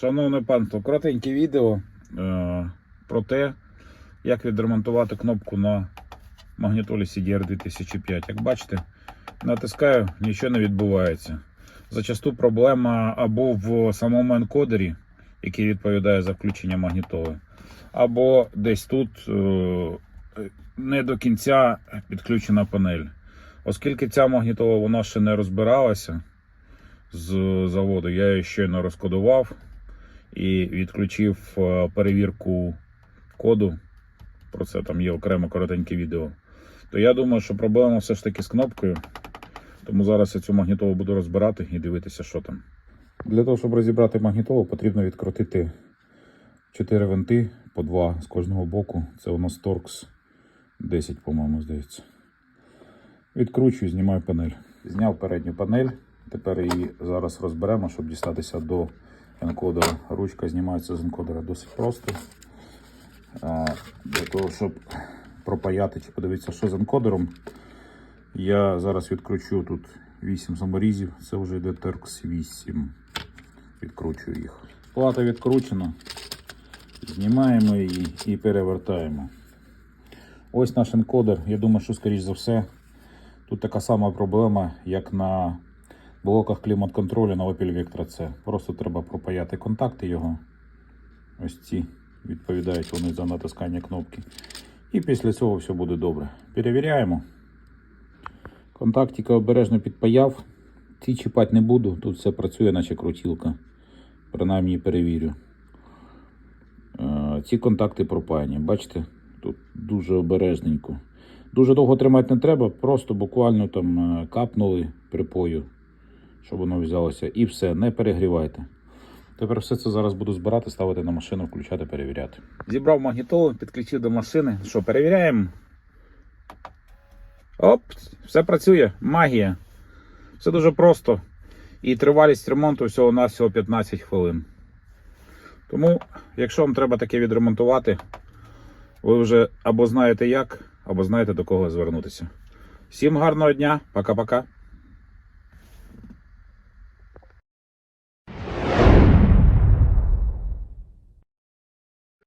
Шановне панство, коротеньке відео е, про те, як відремонтувати кнопку на магнітолі CDR 2005. Як бачите, натискаю, нічого не відбувається. Зачасту проблема або в самому енкодері, який відповідає за включення магнітоли, або десь тут е, не до кінця підключена панель. Оскільки ця магнітола вона ще не розбиралася з заводу, я її щойно розкодував і відключив е, перевірку коду. Про це там є окремо коротеньке відео. То я думаю, що проблема все ж таки з кнопкою. Тому зараз я цю магнітолу буду розбирати і дивитися, що там. Для того, щоб розібрати магнітолу, потрібно відкрутити 4 винти по 2 з кожного боку. Це у нас Torx 10, по-моєму, здається. Відкручую, знімаю панель. Зняв передню панель. Тепер її зараз розберемо, щоб дістатися до енкодера. Ручка знімається з енкодера досить просто. Для того, щоб пропаяти чи подивитися, що з енкодером. Я зараз відкручу тут 8 саморізів. Це вже йде Terx 8. Відкручую їх. Плата відкручена. Знімаємо її і перевертаємо. Ось наш енкодер. Я думаю, що, скоріш за все, тут така сама проблема, як на блоках клімат-контролю на Opel Vectra C. Просто треба пропаяти контакти його. Ось ці відповідають вони за натискання кнопки. І після цього все буде добре. Перевіряємо. Контактика обережно підпаяв. Ці чіпати не буду. Тут все працює, наче крутілка. Принаймні перевірю. Е, Ці контакти пропаяні. Бачите, тут дуже обережненько. Дуже довго тримати не треба, просто буквально там е, капнули припою, щоб воно взялося. І все, не перегрівайте. Тепер все це зараз буду збирати, ставити на машину, включати, перевіряти. Зібрав магнітолу, підключив до машини. Що, перевіряємо? Оп, все працює. Магія. Все дуже просто. І тривалість ремонту всього на всього 15 хвилин. Тому, якщо вам треба таке відремонтувати, ви вже або знаєте як, або знаєте до кого звернутися. Всім гарного дня, пока-пока.